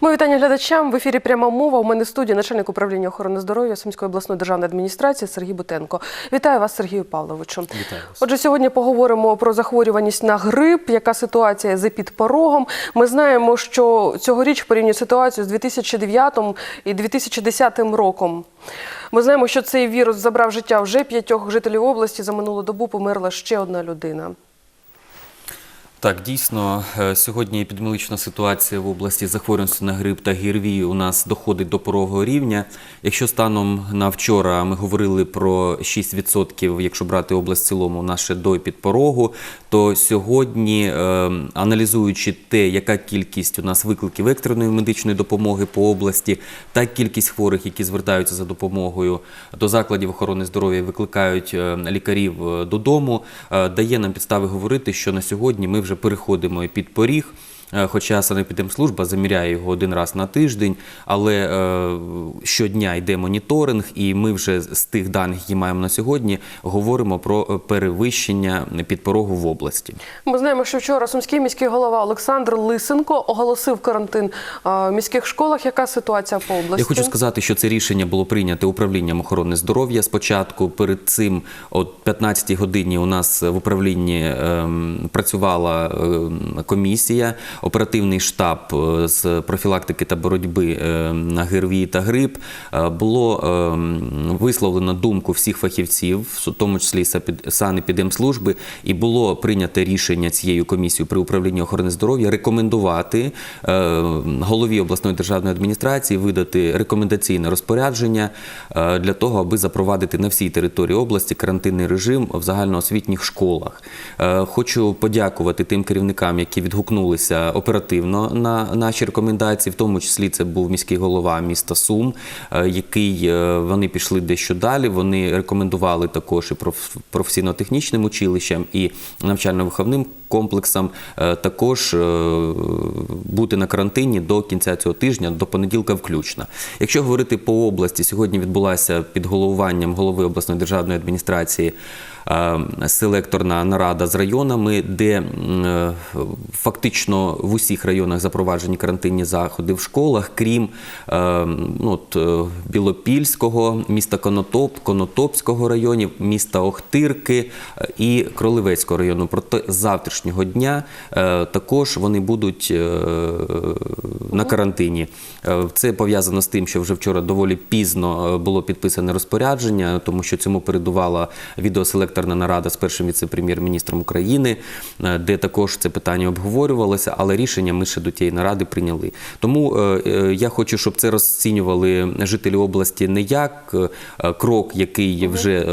Ми вітання глядачам в ефірі пряма мова. У мене в студії начальник управління охорони здоров'я Сумської обласної державної адміністрації Сергій Бутенко. Вітаю вас, Сергію Павловичу. Вітаю вас. Отже, сьогодні поговоримо про захворюваність на грип, яка ситуація з епідпорогом. Ми знаємо, що цьогоріч порівнює ситуацію з 2009 і 2010 роком. Ми знаємо, що цей вірус забрав життя вже п'ятьох жителів області. За минулу добу померла ще одна людина. Так, дійсно, е, сьогодні епідеміологічна ситуація в області захворюваності на грип та ГРВІ у нас доходить до порогового рівня. Якщо станом на вчора ми говорили про 6%, якщо брати область в цілому, наше до підпорогу, то сьогодні, е, аналізуючи те, яка кількість у нас викликів екстреної медичної допомоги по області, та кількість хворих, які звертаються за допомогою до закладів охорони здоров'я, викликають е, лікарів додому, дає нам підстави говорити, що на сьогодні ми вже переходимо під поріг. Е, Хоча санепідемслужба заміряє його один раз на тиждень, але е, щодня йде моніторинг, і ми вже з тих даних, які маємо на сьогодні, говоримо про е, перевищення підпорогу в області. Ми знаємо, що вчора сумський міський голова Олександр Лисенко оголосив карантин в міських школах. Яка ситуація по області? Я хочу сказати, що це рішення було прийнято управлінням охорони здоров'я. Спочатку перед цим, о 15-й годині, у нас в управлінні ем, працювала ем, комісія, оперативний штаб е, з профілактики та боротьби е, на ГРВІ та грип. Е, Було висловлено думку всіх фахівців, в тому числі санепідемслужби, і було прийнято рішення цією комісією при управлінні охорони здоров'я рекомендувати голові обласної державної адміністрації видати рекомендаційне розпорядження для того, аби запровадити на всій території області карантинний режим в загальноосвітніх школах. Хочу подякувати тим керівникам, які відгукнулися оперативно на наші рекомендації, в тому числі це був міський голова міста Сум, е, який е, вони пішли дещо далі. Вони рекомендували також і проф- професійно-технічним училищам і навчально-виховним комплексам е, також бути на карантині до кінця цього тижня, до понеділка включно. Якщо говорити по області, сьогодні відбулася під головуванням голови обласної державної адміністрації селекторна нарада з районами, де е, фактично в усіх районах запроваджені карантинні заходи в школах, крім е, ну, от, е, Білопільського, міста Конотоп, Конотопського районів, міста Охтирки е, і Кролевецького району. Проте з завтрашнього дня е, також вони будуть е, на карантині. Е, Це пов'язано з тим, що вже вчора доволі пізно е, було підписане розпорядження, тому що цьому передувала відеоселекторна нарада з першим віце-прем'єр-міністром України, е, де також це питання обговорювалося, але рішення ми ще до тієї наради прийняли. Тому е, е, я хочу, щоб це розцінювали жителі області не як крок, який вже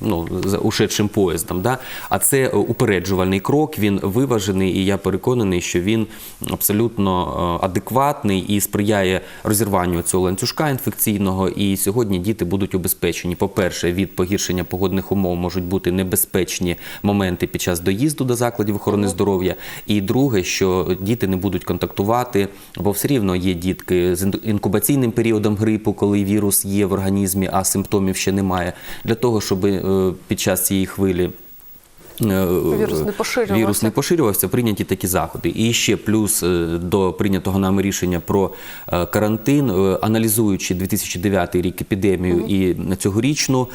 ну, за ушедшим поїздом. А це упереджувальний крок, він виважений, і я переконаний, що він абсолютно адекватний і сприяє розірванню цього ланцюжка інфекційного. І сьогодні діти будуть убезпечені. По-перше, від погіршення погодних умов можуть бути небезпечні моменти під час доїзду до закладів охорони здоров'я. І друге, що діти не будуть контактувати, бо все рівно є дітки з ін- інкубаційним періодом грипу, коли вірус є в організмі, а симптомів ще немає. Для того, щоб е, під час цієї хвилі Вірус не поширювався. Вірус не поширювався, прийняті такі заходи. І ще плюс е, до прийнятого нами рішення про е, карантин, е, аналізуючи 2009 рік епідемію і цьогорічну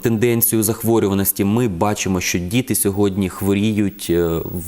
тенденцію захворюваності, ми бачимо, що діти сьогодні хворіють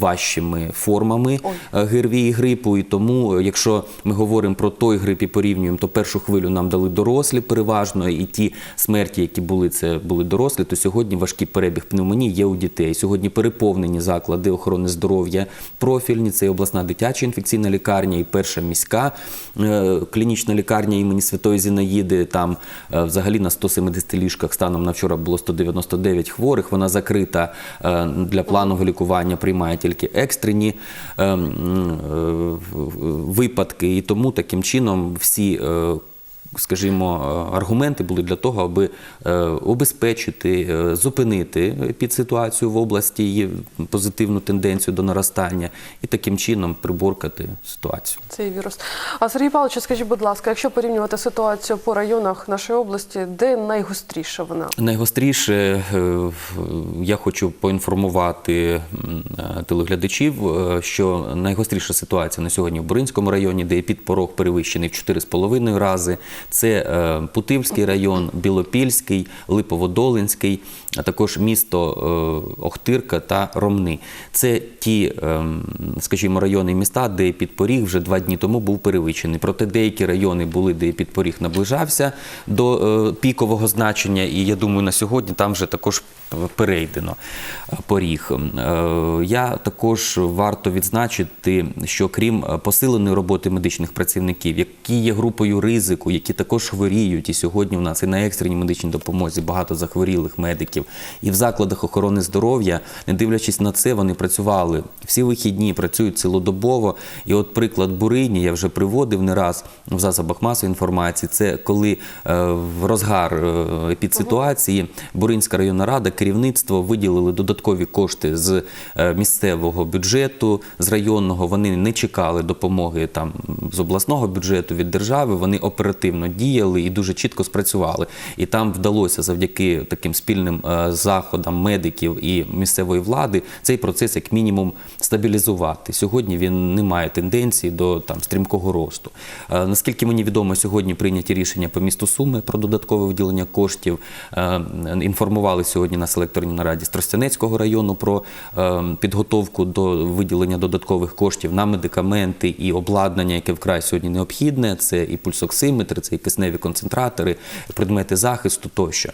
важчими формами Ой. ГРВІ і грипу. І тому, якщо ми говоримо про той грип і порівнюємо, то першу хвилю нам дали дорослі переважно, і ті смерті, які були, це були дорослі, то сьогодні важкий перебіг пневмонії є у дітей. Сьогодні переповнені заклади охорони здоров'я, профільні, це і обласна дитяча інфекційна лікарня, і перша міська е, клінічна лікарня імені Святої Зінаїди. Там е, взагалі на 170 ліжках станом на вчора було 199 хворих. Вона закрита е, для планового лікування, приймає тільки екстрені е, м, е, випадки. І тому таким чином всі. Скажімо, е, аргументи були для того, аби е, обезпечити, е, зупинити підситуацію в області, її позитивну тенденцію до наростання, і таким чином приборкати ситуацію. Цей вірус. А Сергій Павлович, скажіть, будь ласка, якщо порівнювати ситуацію по районах нашої області, де найгостріша вона? Найгостріше я хочу поінформувати телеглядачів, що найгостріша ситуація на сьогодні в Буринському районі, де підпорог перевищений в 4,5 рази. Це е, Путивський район, Білопільський, Липоводолинський, а також місто е, Охтирка та Ромни. Це ті, е, скажімо, райони міста, де підпоріг вже два дні тому був перевищений. Проте деякі райони були, де підпоріг наближався до е, пікового значення, і я думаю, на сьогодні там вже також перейдено поріг. Я також варто відзначити, що крім посиленої роботи медичних працівників, які є групою ризику, які також хворіють, і сьогодні в нас і на екстреній медичній допомозі багато захворілих медиків, і в закладах охорони здоров'я, не дивлячись на це, вони працювали всі вихідні, працюють цілодобово. І от приклад Бурині я вже приводив не раз в засобах масової інформації. Це коли е, в розгар е, епідситуації Буринська районна рада, керівництво виділили додаткові кошти з е, місцевого бюджету, з районного. Вони не чекали допомоги там з обласного бюджету від держави. Вони оперативно діяли і дуже чітко спрацювали. І там вдалося завдяки таким спільним е, заходам медиків і місцевої влади цей процес як мінімум стабілізувати. Сьогодні він не має тенденції до там стрімкого росту. Е, Наскільки мені відомо, сьогодні прийняті рішення по місту Суми про додаткове виділення коштів. Е, Інформували сьогодні на селекторній нараді з Тростянецького району про е, підготовку до виділення додаткових коштів на медикаменти і обладнання, яке вкрай сьогодні необхідне. Це і пульсоксиметри, це і кисневі концентратори, предмети захисту тощо.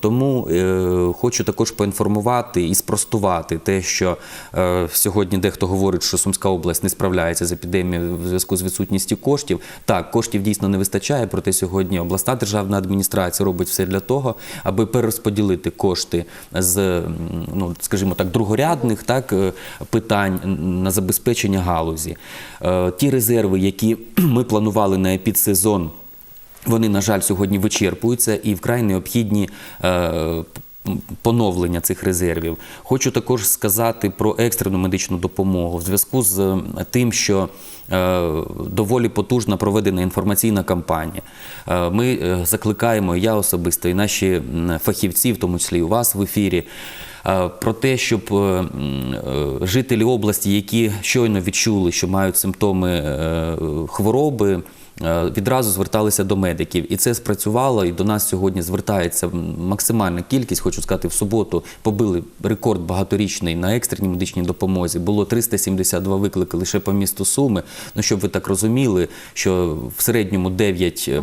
Тому е, хочу також поінформувати і спростувати те, що е, сьогодні дехто говорить, що Сумська область не справляється з епідемією в зв'язку з відсутністю коштів. Так, коштів дійсно не вистачає, проте сьогодні обласна державна адміністрація робить все для того, аби перерозподілити кошти з, ну скажімо так, другорядних так е, питань на забезпечення галузі. Е, Ті резерви, які ми планували на епідсезон. Вони, на жаль, сьогодні вичерпуються і вкрай необхідні е, поновлення цих резервів. Хочу також сказати про екстрену медичну допомогу в зв'язку з е, тим, що е, доволі потужна проведена інформаційна кампанія. Ми закликаємо, я особисто, і наші фахівці, в тому числі і у вас в ефірі. Е, Про те, щоб е, е, жителі області, які щойно відчули, що мають симптоми хвороби, відразу зверталися до медиків, і це спрацювало. І до нас сьогодні звертається максимальна кількість. Хочу сказати, в суботу побили рекорд багаторічний на екстреній медичній допомозі. Було 372 виклики лише по місту Суми. Ну щоб ви так розуміли, що в середньому 9 е,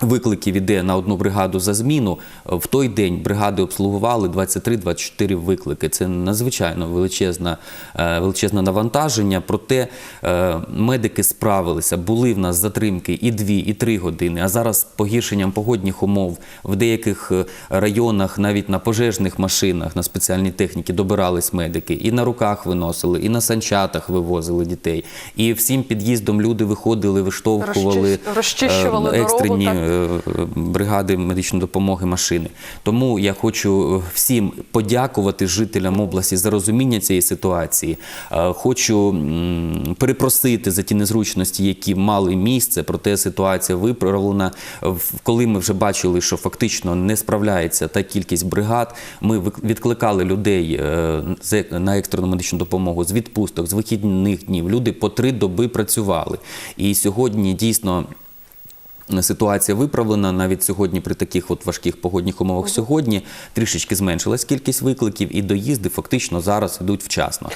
Викликів іде на одну бригаду за зміну. В той день бригади обслугували 23-24 виклики. Це надзвичайно величезне, величезне навантаження. Проте е, медики справилися. Були в нас затримки і 2, і 3 години. А зараз з погіршенням погодних умов в деяких е, районах, навіть на пожежних машинах, на спеціальній техніці добирались медики. І на руках виносили, і на санчатах вивозили дітей. І всім під'їздом люди виходили, виштовхували Розчис- розчищували е, дорогу, екстрені так? Е, бригади медичної допомоги машини. Тому я хочу е, всім подякувати жителям області за розуміння цієї ситуації. Е, Хочу перепросити за ті незручності, які мали місце. Проте ситуація виправлена. Коли ми вже бачили, що фактично не справляється та кількість бригад, ми відкликали людей на екстрену медичну допомогу з відпусток, з вихідних днів. Люди по три доби працювали. І сьогодні дійсно. Ситуація виправлена навіть сьогодні при таких от важких погодних умовах. Сьогодні трішечки зменшилась кількість викликів, і доїзди фактично зараз йдуть вчасно.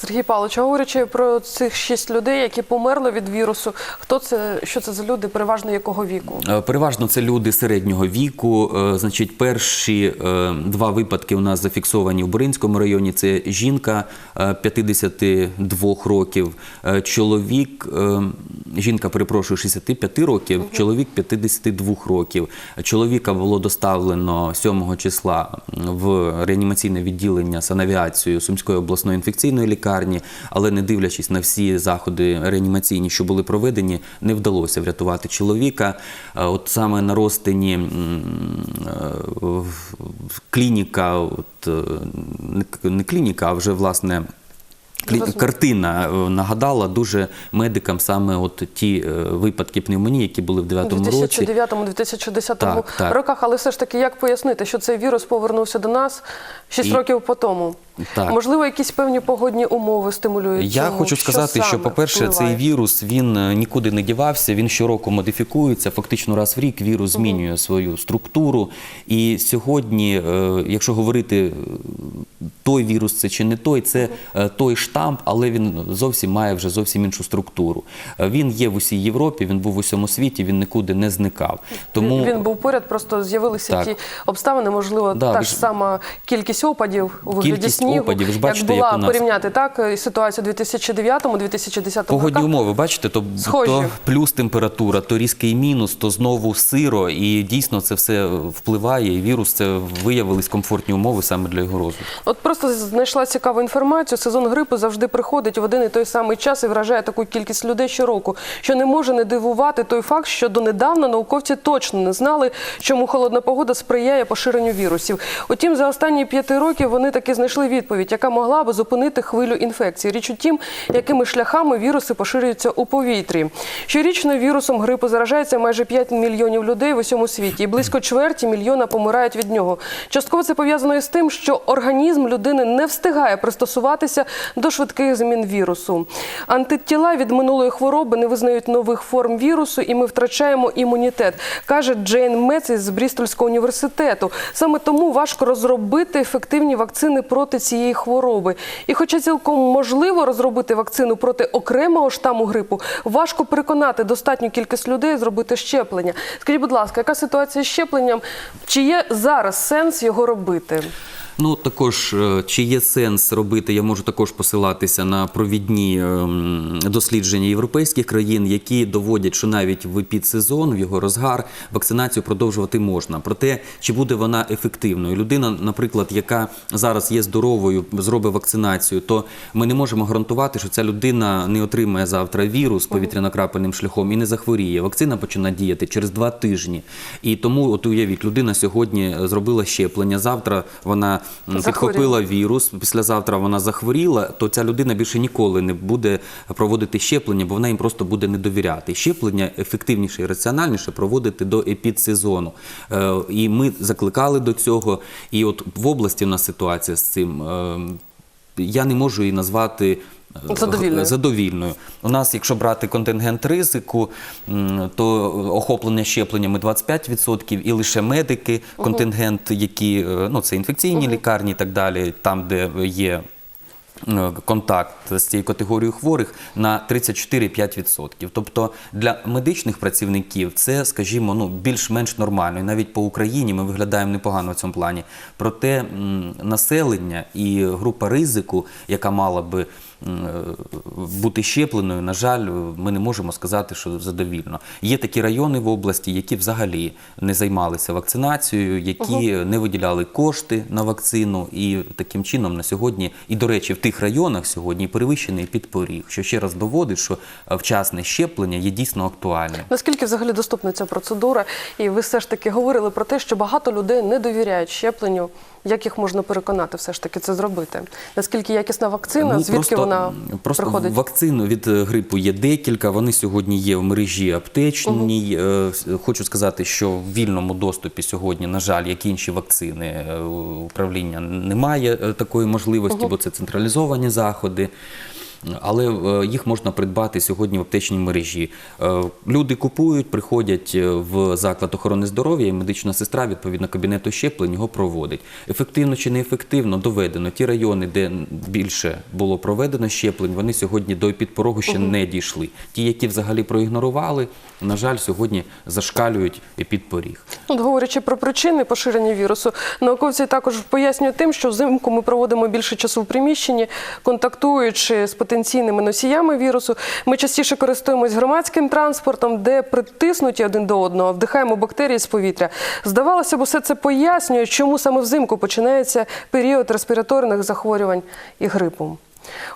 Сергій Павлович, а говорячи про цих шість людей, які померли від вірусу, хто це, що це за люди, переважно якого віку? Е, Переважно це люди середнього віку. Е, Значить, перші е, два випадки у нас зафіксовані в Буринському районі. Це жінка е, 52 років, чоловік жінка, перепрошую, 65 років, чоловік 52 років. Чоловіка було доставлено 7 числа в реанімаційне відділення санавіацію Сумської обласної інфекційної лікарні, але не дивлячись на всі заходи реанімаційні, що були проведені, не вдалося врятувати чоловіка. Е, От саме на розтині м, е, клініка, от, е, не клініка, а вже власне. Картина нагадала дуже медикам саме от ті випадки пневмонії, які були в У 9-му році. 2009-2010 Так, так. роках, але все ж таки, як пояснити, що цей вірус повернувся до нас 6 І- років по тому? Так. Можливо, якісь певні погодні умови стимулюють Я цьому? хочу сказати, що, саме по-перше, цей вірус він е, нікуди не дівався, він щороку модифікується. Фактично раз в рік вірус змінює свою структуру. І сьогодні, е, якщо говорити, е, той вірус це чи не той, це е, той штамп, але він зовсім має вже зовсім іншу структуру. Він є в усій Європі, він був в усьому світі, він нікуди не зникав. Тому Він, він був поряд, просто з'явилися Так. ті обставини, можливо, Да, та ж сама кількість опадів у вигляді снігу. опадів, ж бачите, як була як у нас- порівняти так ситуацію 2009-2010 Погодні роках. умови, бачите, то, то плюс температура, то різкий мінус, то знову сиро, і дійсно це все впливає. І вірус це виявились комфортні умови саме для його розвитку. От просто знайшла цікаву інформацію. Сезон грипу завжди приходить в один і той самий час і вражає таку кількість людей щороку, що не може не дивувати той факт, що донедавна науковці точно не знали, чому холодна погода сприяє поширенню вірусів. Утім, за останні п'яти років вони таки знайшли відповідь, яка могла би зупинити хвилю інфекції. Річ у тім, якими шляхами віруси поширюються у повітрі. Щорічно вірусом грипу заражається майже 5 мільйонів людей в усьому світі, і близько чверті мільйона помирають від нього. Частково це пов'язано із тим, що організм людини не встигає пристосуватися до швидких змін вірусу. Антитіла від минулої хвороби не визнають нових форм вірусу, і ми втрачаємо імунітет, каже Джейн Мец із Брістольського університету. Саме тому важко розробити ефективні вакцини проти цієї хвороби. І, хоча цілком можливо розробити вакцину проти окремого штаму грипу, важко переконати достатню кількість людей зробити щеплення. Скажіть, будь ласка, яка ситуація з щепленням? Чи є зараз сенс його робити? Ну також е, чи є сенс робити, я можу також посилатися на провідні ем, дослідження європейських країн, які доводять, що навіть в епідсезон, в його розгар, вакцинацію продовжувати можна. Проте чи буде вона ефективною? Людина, наприклад, яка зараз є здоровою, зробить вакцинацію, то ми не можемо гарантувати, що ця людина не отримає завтра вірус повітряно-крапельним шляхом і не захворіє. Вакцина починає діяти через два тижні. І тому, от уявіть, людина сьогодні зробила щеплення. Завтра вона. Підхопила вірус. Післязавтра вона захворіла, то ця людина більше ніколи не буде проводити щеплення, бо вона їм просто буде не довіряти. Щеплення ефективніше і раціональніше проводити до епідсезону. Е, І ми закликали до цього. І от в області в нас ситуація з цим. е, Я не можу її назвати. Задовільною. задовільною. У нас, якщо брати контингент ризику, то охоплення щепленнями 25% і лише медики, контингент, які е, ну це інфекційні лікарні і так далі, там, де є. е, Контакт з цією категорією хворих на 34-5%. Тобто для медичних працівників це, скажімо, ну більш-менш нормально. І навіть по Україні ми виглядаємо непогано в цьому плані. Проте населення і група ризику, яка мала би бути щепленою, на жаль, ми не можемо сказати, що задовільно. Є такі райони в області, які взагалі не займалися вакцинацією, які не виділяли кошти на вакцину, і таким чином на сьогодні, і до речі, в тих районах сьогодні перевищений підпоріг, що ще раз доводить, що е, вчасне щеплення є дійсно актуальним. Наскільки взагалі доступна ця процедура? І ви все ж таки говорили про те, що багато людей не довіряють щепленню. Як їх можна переконати все ж таки це зробити? Наскільки якісна вакцина? Звідки Ну, просто, вона просто приходить? вакцин від е, грипу є декілька. Вони сьогодні є в мережі аптечній. Угу. Хочу сказати, що в вільному доступі сьогодні, на жаль, як інші вакцини, е, управління немає такої можливості, бо це централізовані заходи. Але е, їх можна придбати сьогодні в аптечній мережі. Е, Люди купують, приходять е, в заклад охорони здоров'я, і медична сестра відповідно кабінету щеплень його проводить. Ефективно чи неефективно доведено. Ті райони, де більше було проведено щеплень, вони сьогодні до підпорогу ще не дійшли. Ті, які взагалі проігнорували, на жаль, сьогодні зашкалюють підпоріг. Говорячи про причини поширення вірусу, науковці також пояснюють тим, що взимку ми проводимо більше часу в приміщенні, контактуючи з потенційними потенційними носіями вірусу. Ми частіше користуємось громадським транспортом, де притиснуті один до одного, вдихаємо бактерії з повітря. Здавалося б, усе це пояснює, чому саме взимку починається період респіраторних захворювань і грипу.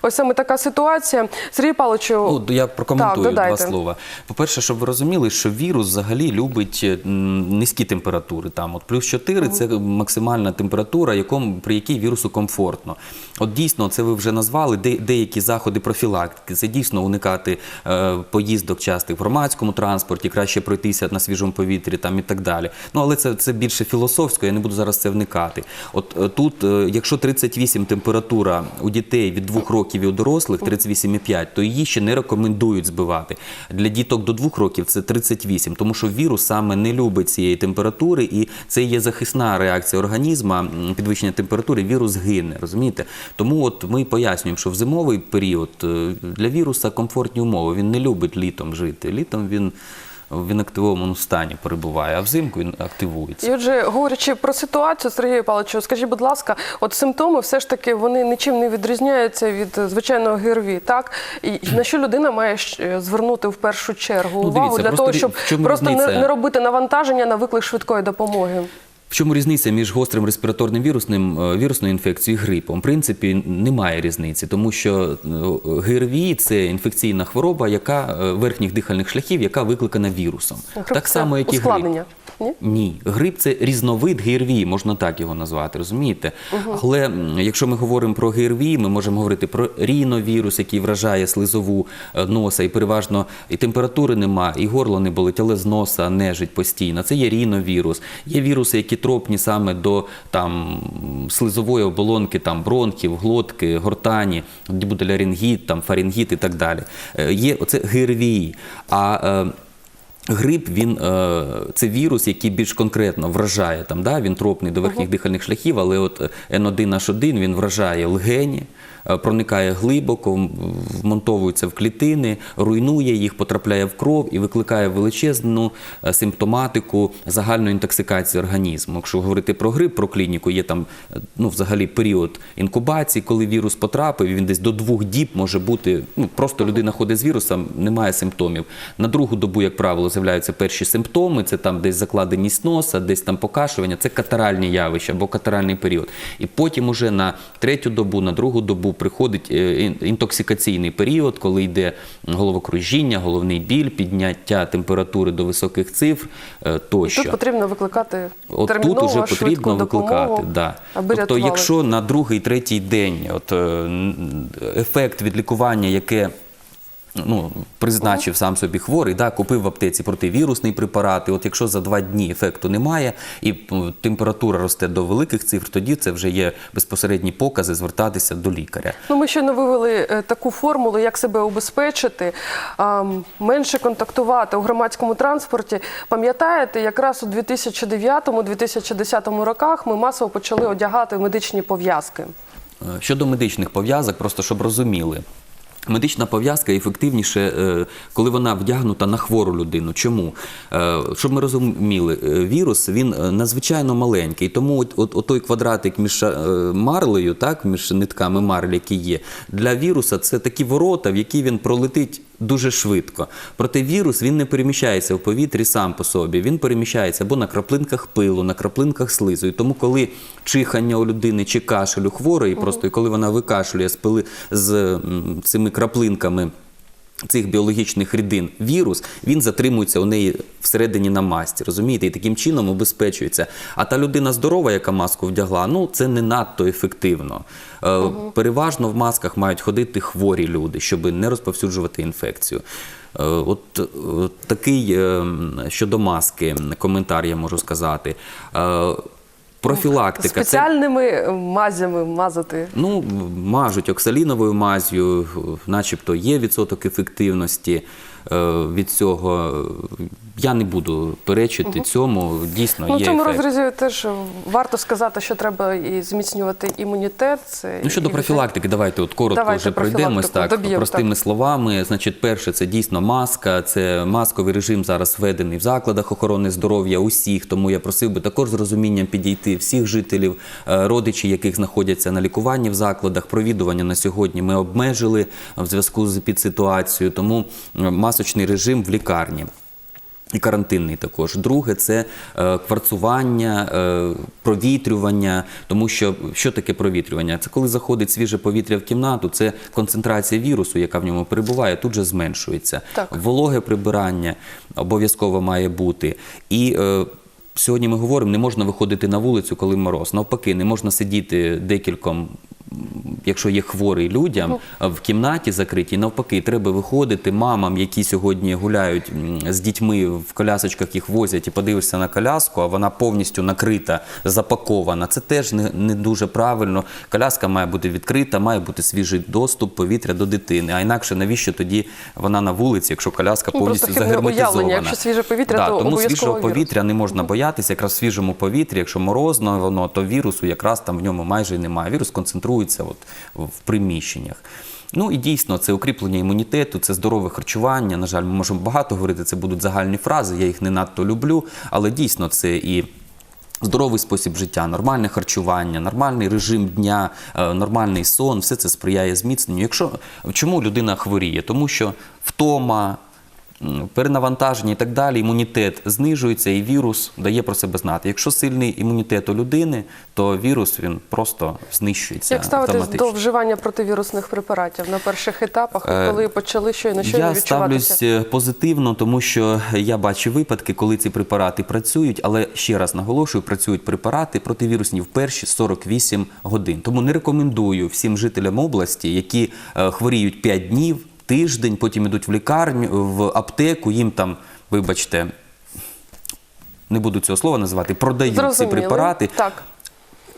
Ось саме така ситуація. Сергій Павловичу, Ну, я прокоментую так, два слова. По-перше, щоб ви розуміли, що вірус взагалі любить низькі температури. Там от плюс 4 – це максимальна температура, якому, при якій вірусу комфортно. От дійсно, це ви вже назвали, де, деякі заходи профілактики. Це дійсно уникати е, поїздок частих в громадському транспорті, краще пройтися на свіжому повітрі там, і так далі. Ну, але це, це більше філософсько, я не буду зараз це вникати. От е, тут, е, якщо 38 температура у дітей від 2 років і у дорослих 38,5, то її ще не рекомендують збивати. Для діток до 2 років це 38, тому що вірус саме не любить цієї температури, і це є захисна реакція організму, підвищення температури, вірус гине, розумієте? Тому от ми пояснюємо, що в зимовий період е, для віруса комфортні умови. Він не любить літом жити. Літом він в інактивованому стані перебуває, а взимку він активується. І отже, говорячи про ситуацію, Сергію Павловичу, скажіть, будь ласка, от симптоми все ж таки вони нічим не відрізняються від е, звичайного ГРВІ, так? І на що людина має звернути в першу чергу Ну, увагу дивіться, для того, щоб просто різниця? не робити навантаження на виклик швидкої допомоги? В чому різниця між гострим респіраторним вірусним е, вірусною інфекцією і грипом? В принципі, немає різниці, тому що е, ГРВІ – це інфекційна хвороба, яка е, верхніх дихальних шляхів, яка викликана вірусом. Грип так само, як і грип. Ні? Ні, грип це різновид ГРВІ, можна так його назвати, розумієте? Але якщо ми говоримо про ГРВІ, ми можемо говорити про ріновірус, який вражає слизову носа, і переважно і температури нема, і горло не болить, але з носа нежить постійно. Це є ріновірус. Є віруси, які тропні саме до там слизової оболонки, там бронхів, глотки, гортані, де буде ларингіт, там фарінгіт і так далі. Е, Є оце ГРВІ. А е, Грип він е, це вірус, який більш конкретно вражає там, да, він тропний до верхніх дихальних шляхів, але от N1H1 він вражає легені, проникає глибоко, вмонтовується в клітини, руйнує їх, потрапляє в кров і викликає величезну е, симптоматику загальної інтоксикації організму. Якщо говорити про грип, про клініку, є там е, ну, взагалі період інкубації, коли вірус потрапив, він десь до двох діб може бути. Ну просто людина ходить з вірусом, немає симптомів. На другу добу, як правило, з'являються перші симптоми. Це там десь закладеність носа, десь там покашування. Це катаральні явища або катаральний період. І потім уже на третю добу, на другу добу приходить е, інтоксикаційний період, коли йде головокружіння, головний біль, підняття температури до високих цифр тощо. тощо. Тут потрібно викликати От терміново тут уже потрібно допомогу, викликати. Да. аби Тобто, рятували. якщо на другий, третій день от, е, ефект від лікування, яке ну, призначив сам собі хворий, да, купив в аптеці противірусний препарат, і от якщо за два дні ефекту немає і температура росте до великих цифр, тоді це вже є безпосередні покази звертатися до лікаря. Ну, ми щойно вивели е, таку формулу, як себе убезпечити, менше контактувати у громадському транспорті. Пам'ятаєте, якраз у 2009-2010 роках ми масово почали одягати медичні пов'язки. Е, Щодо медичних пов'язок, просто щоб розуміли. Медична пов'язка ефективніше, е, коли вона вдягнута на хвору людину. Чому? Е, Щоб ми розуміли, е, вірус він надзвичайно маленький, тому от, от, той квадратик між марлею, так, між нитками марлі, які є, для віруса це такі ворота, в які він пролетить дуже швидко. Проте вірус він не переміщається в повітрі сам по собі. Він переміщається або на краплинках пилу, на краплинках слизу. І тому, коли чихання у людини чи кашель у хворої, просто і коли вона викашлює з пили з цими краплинками. Цих біологічних рідин вірус він затримується у неї всередині на масті, розумієте, і таким чином убезпечується. А та людина здорова, яка маску вдягла, ну це не надто ефективно. Е, Переважно в масках мають ходити хворі люди, щоб не розповсюджувати інфекцію. Е, От е, такий е, щодо маски коментар я можу сказати. Е, Профілактика Спеціальними це... мазями мазати. Ну, мажуть оксаліновою мазю, начебто є відсоток ефективності е, від цього. Я не буду перечити цьому. Дійсно, Ну, в цьому ефект. розрізі теж варто сказати, що треба і зміцнювати імунітет. Це Ну щодо і- профілактики, давайте от коротко Давайте вже пройдемось так доб'ємо, простими так. словами. Значить, перше, це дійсно маска, це масковий режим зараз введений в закладах охорони здоров'я усіх. Тому я просив би також з розумінням підійти всіх жителів, е, родичі, яких знаходяться на лікуванні в закладах. Провідування на сьогодні ми обмежили в зв'язку з підситуацією, тому масочний режим в лікарні. І карантинний також. Друге це е, кварцування, е, провітрювання. Тому що що таке провітрювання? Це коли заходить свіже повітря в кімнату, це концентрація вірусу, яка в ньому перебуває, тут же зменшується. Так. Вологе прибирання обов'язково має бути. І е, сьогодні ми говоримо, не можна виходити на вулицю, коли мороз. Навпаки, не можна сидіти декільком. Якщо є хворий людям в кімнаті закритій, навпаки, треба виходити мамам, які сьогодні гуляють з дітьми в колясочках, їх возять, і подивишся на коляску, а вона повністю накрита, запакована. Це теж не, не дуже правильно. Коляска має бути відкрита, має бути свіжий доступ повітря до дитини. А інакше навіщо тоді вона на вулиці, якщо коляска Ну, просто повністю хибне загерметизована? уявлення. Якщо свіже повітря, Да, то тому свіжого вірус. повітря не можна боятися. Якраз в свіжому повітрі, якщо морозно воно, то вірусу якраз там в ньому майже немає. Вірус концентрується от в приміщеннях. Ну і дійсно, це укріплення імунітету, це здорове харчування. На жаль, ми можемо багато говорити. Це будуть загальні фрази. Я їх не надто люблю, але дійсно це і. Здоровий спосіб життя, нормальне харчування, нормальний режим дня, е, нормальний сон, все це сприяє зміцненню. Якщо чому людина хворіє? Тому що втома, перенавантаження і так далі, імунітет знижується, і вірус дає про себе знати. Якщо сильний імунітет у людини, то вірус він просто знищується Як ставитись до вживання противірусних препаратів на перших етапах, Е, коли почали щойно щойно Я відчуватися? ставлюсь е, позитивно, тому що я бачу випадки, коли ці препарати працюють, але ще раз наголошую, працюють препарати противірусні в перші 48 годин. Тому не рекомендую всім жителям області, які е, хворіють 5 днів, тиждень, потім йдуть в лікарню, в аптеку, їм там, вибачте, не буду цього слова називати, продають ці препарати. Так.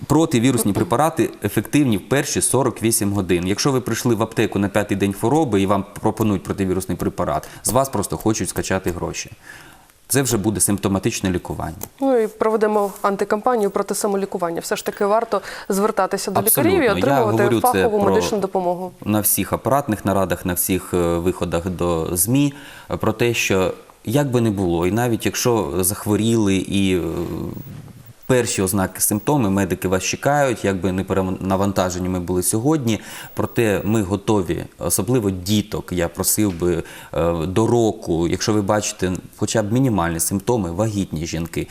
Противірусні препарати ефективні в перші 48 годин. Якщо ви прийшли в аптеку на п'ятий день хвороби і вам пропонують противірусний препарат, з вас просто хочуть скачати гроші. Це вже буде симптоматичне лікування. Ну і проведемо антикампанію проти самолікування. Все ж таки варто звертатися до Абсолютно. лікарів і Я отримувати говорю це фахову про- медичну допомогу. на всіх апаратних нарадах, на всіх е, виходах до ЗМІ е, про те, що як би не було, і навіть якщо захворіли і е, перші ознаки симптоми, медики вас чекають, як би не перенавантажені ми були сьогодні. Проте ми готові, особливо діток. Я просив би е, до року, якщо ви бачите хоча б мінімальні симптоми, вагітні жінки.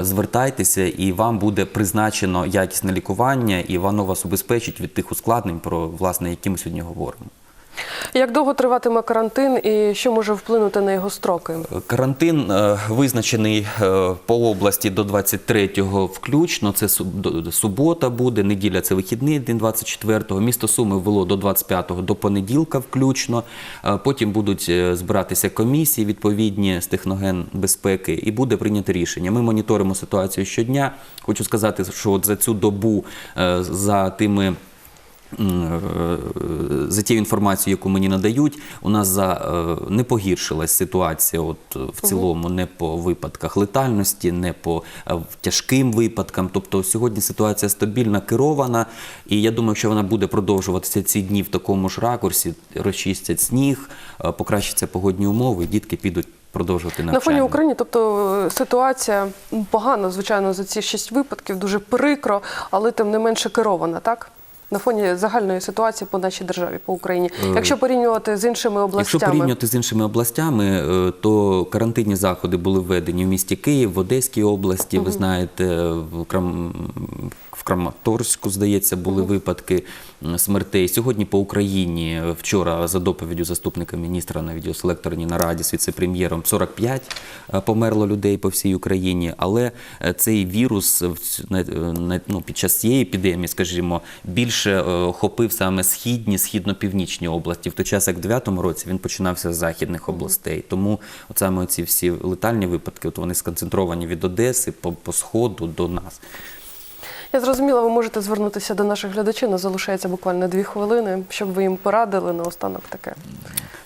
Звертайтеся, і вам буде призначено якісне лікування, і воно вас убезпечить від тих ускладнень, про власне, які ми сьогодні говоримо. Як довго триватиме карантин і що може вплинути на його строки? Карантин е, визначений е, по області до 23-го включно. Це суб- субота буде, неділя це вихідний день 24-го. Місто Суми ввело до 25-го до понеділка включно. Е, Потім будуть збиратися комісії відповідні з техноген безпеки і буде прийнято рішення. Ми моніторимо ситуацію щодня. Хочу сказати, що за цю добу за тими. Е, За тією інформацією, яку мені надають, у нас за е, не погіршилась ситуація. От е, в цілому, не по випадках летальності, не по тяжким випадкам. Тобто сьогодні ситуація стабільна, керована. І я думаю, що вона буде продовжуватися ці дні в такому ж ракурсі, розчистять сніг, покращаться погодні умови, дітки підуть продовжувати навчання. На фоні України, тобто ситуація погана, звичайно, за ці шість випадків, дуже прикро, але тим не менше керована, так? На фоні загальної ситуації по нашій державі, по Україні. Якщо порівнювати з іншими Якщо областями, порівнювати з іншими областями, е, то карантинні заходи були введені в місті Київ, в Одеській області. Ви знаєте, в Краматорську, здається, були випадки смертей. Сьогодні по Україні е, вчора за доповіддю заступника міністра на відеоселекторній нараді з віце-прем'єром 45 е, померло людей по всій Україні. Але е, цей вірус ну, під час цієї епідемії, скажімо, більше охопив саме східні, східно-північні області. В той час, як в 9-му році він починався з західних областей. Тому от саме ці всі летальні випадки, от вони сконцентровані від Одеси по, по сходу до нас. Я зрозуміла, ви можете звернутися до наших глядачів. Нас залишається буквально дві хвилини, щоб ви їм порадили наостанок таке,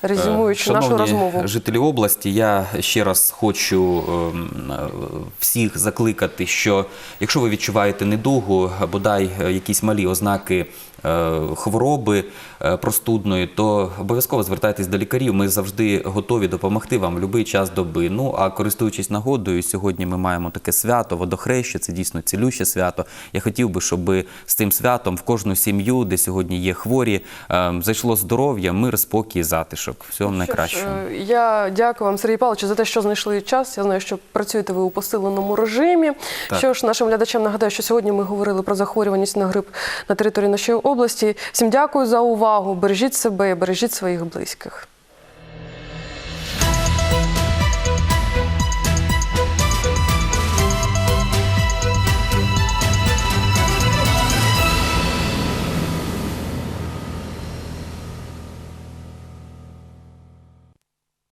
резюмуючи Шановні нашу розмову. жителі області, я ще раз хочу ем, е, всіх закликати, що якщо ви відчуваєте недугу, бодай е, якісь малі ознаки е, хвороби е, простудної, то обов'язково звертайтесь до лікарів. Ми завжди готові допомогти вам в будь-який час доби. Ну а користуючись нагодою, сьогодні ми маємо таке свято, водохреща, це дійсно цілюще свято. Я хотів би, щоб з цим святом в кожну сім'ю, де сьогодні є хворі, е, зайшло здоров'я, мир, спокій, затишок. Всього найкращого. е, Я дякую вам, Сергій Павлович, за те, що знайшли час. Я знаю, що працюєте ви у посиленому режимі. Так. Що ж, нашим глядачам нагадаю, що сьогодні ми говорили про захворюваність на грип на території нашої області. Всім дякую за увагу. Бережіть себе, і бережіть своїх близьких.